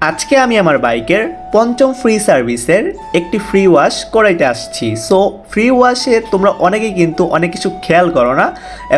আজকে আমি আমার বাইকের পঞ্চম ফ্রি সার্ভিসের একটি ফ্রি ওয়াশ করাইতে আসছি। সো ফ্রি ওয়াশে তোমরা অনেকেই কিন্তু অনেক কিছু খেয়াল করো না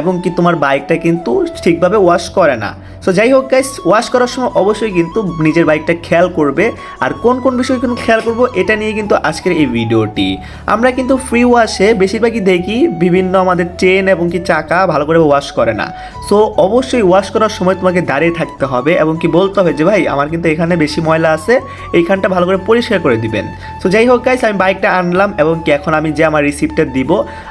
এবং কি তোমার বাইকটা কিন্তু ঠিকভাবে ওয়াশ করে না। সো যাই হোক গাইস ওয়াশ করার সময় অবশ্যই কিন্তু নিজের বাইকটা খেয়াল করবে। আর কোন কোন বিষয় কিন্তু খেয়াল করব, এটা নিয়ে কিন্তু আজকের এই ভিডিওটি আমরা কিন্তু ফ্রি ওয়াশে বেশিরভাগই দেখি বিভিন্ন আমাদের চেন এবং কি চাকা ভালো করে ওয়াশ করে না। সো অবশ্যই ওয়াশ করার সময় তোমাকে দাঁড়িয়ে থাকতে হবে এবং কি বলতে হবে যে, ভাই, আমার কিন্তু এখানে বেশি ময়লা আছে, এইখানটা ভালো করে পরিষ্কার করে দিবেন। সো যাই হোক গাইস আমি বাইকটা আনলাম এবং কি এখন আমি যে আমার রিসিপ্টটা দিব,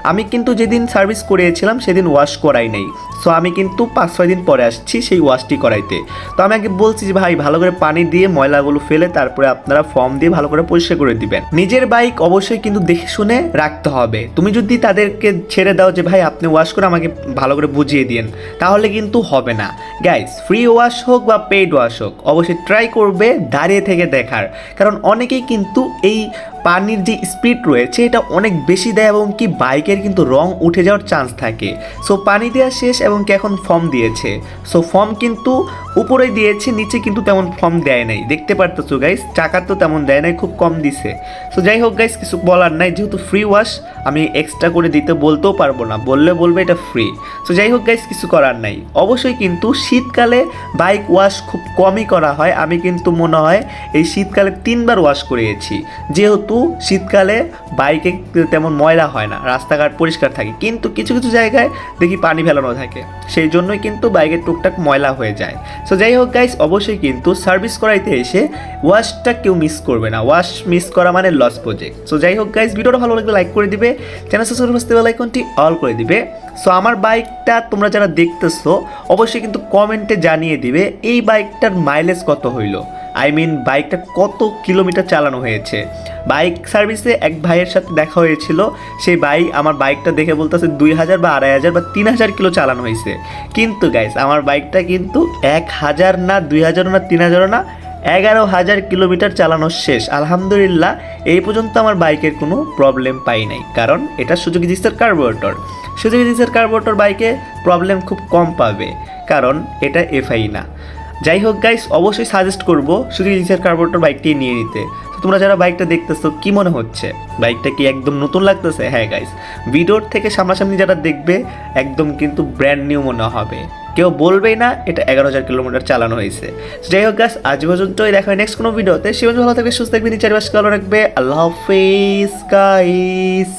আমি কিন্তু যেদিন সার্ভিস করিয়েছিলাম সেদিন ওয়াশ করাই নেই। সো আমি কিন্তু পাঁচ, ছয় দিন পরে আসছি সেই ওয়াশটি করাইতে। তো আমি আগে বলছি যে ভাই, ভালো করে পানি দিয়ে ময়লাগুলো ফেলে তারপরে আপনারা ফর্ম দিয়ে ভালো করে পরিষ্কার করে দিবেন। নিজের বাইক অবশ্যই কিন্তু দেখে শুনে রাখতে হবে। তুমি যদি তাদেরকে ছেড়ে দাও যে ভাই, আপনি ওয়াশ করে আমাকে ভালো করে বুঝিয়ে দিন তাহলে কিন্তু হবে না। গাইস ফ্রি ওয়াশ হোক বা পেইড ওয়াশ হোক, অবশ্যই ট্রাই করবে, দাঁড়িয়ে থেকে দেখার। কারণ অনেকেই কিন্তু এই পানির যে স্পিড রয়েছে, এটা অনেক বেশি দেয় এবং কি বাইকের কিন্তু রং উঠে যাওয়ার চান্স থাকে। সো পানি দেওয়া শেষ এবং কি এখন ফর্ম দিয়েছে। সো ফর্ম কিন্তু উপরে দিয়েছে, নিচে কিন্তু তেমন ফর্ম দেয় নাই। দেখতে পারতেছো গাইস চাকা তো তেমন দেয় নাই, খুব কম দিছে। সো যাই হোক গাইস কিছু বলার নাই, যেহেতু ফ্রি ওয়াশ আমি এক্সট্রা করে দিতে বলতেও পারব না। বললে বলবে এটা ফ্রি সো যাই হোক গাইস কিছু করার নাই। অবশ্যই কিন্তু শীতকালে বাইক ওয়াশ খুব কমই করা হয়। আমি কিন্তু মনে হয় এই শীতকালে তিনবার ওয়াশ করিয়েছি। যেহেতু শীতকালে বাইকে তেমন ময়লা হয় না, রাস্তাঘাট পরিষ্কার থাকে, কিন্তু কিছু কিছু জায়গায় দেখি পানি ফেলানো থাকে, সেই জন্যই কিন্তু বাইকের টুকটাক ময়লা হয়ে যায়। সো যাই হোক গাইস অবশ্যই কিন্তু সার্ভিস করাইতে এসে ওয়াশটা কেউ মিস করবে না ওয়াশ মিস করা মানে লস প্রজেক্ট সো যাই হোক গাইস ভিডিওটা ভালো লাগলে লাইক করে দিবে চ্যানেল সাবস্ক্রাইব করতে বেল আইকনটি অল করে দিবে। সো আমার বাইকটা তোমরা যারা দেখতেছো, অবশ্যই কিন্তু কমেন্টে জানিয়ে দিবে, এই বাইকটার মাইলেজ কত হইল? আই মিন বাইকটা কত কিলোমিটার চালানো হয়েছে? বাইক সার্ভিসে এক ভাইয়ের সাথে দেখা হয়েছিল। সেই ভাই আমার বাইকটা দেখে বলতেছে দুই হাজার বা আড়াই হাজার বা তিন হাজার কিলো চালানো হয়েছে। কিন্তু গাইস আমার বাইকটা কিন্তু এক হাজার না দুই হাজার না তিন হাজারও না, এগারো হাজার কিলোমিটার চালানো শেষ। আলহামদুলিল্লাহ, এই পর্যন্ত আমার বাইকের কোনো প্রবলেম পাই নাই। কারণ এটা সুযোগ জিক্সের কার্বোরেটর সুযোগ জিক্সের কার্বোরেটর বাইকে প্রবলেম খুব কম পাবে। কারণ এটা এফআই না। যাই হোক গাইস অবশ্যই সাজেস্ট করব সুযোগ ইনসের কার্বোরেটর বাইকটি নিয়ে নিতে। তোমরা যারা বাইকটা দেখতেছো, কি মনে হচ্ছে? বাইকটা কি একদম নতুন লাগতেছে? হ্যাঁ গাইস ভিডিওর থেকে সামনাসামনি যারা দেখবে, একদম কিন্তু ব্র্যান্ড নিউ মনে হবে। কেউ বলবেই না, এটা এগারো হাজার কিলোমিটার চালানো হয়েছে। যাই হোক গাছ আজ পর্যন্তই, দেখা হয় নেক্সট কোনো ভিডিওতে। সে ভালো থাকবে, সুস্থ থাকবে চারিপাশে ভালো রাখবে। আল্লাহ হাফিজ গাইস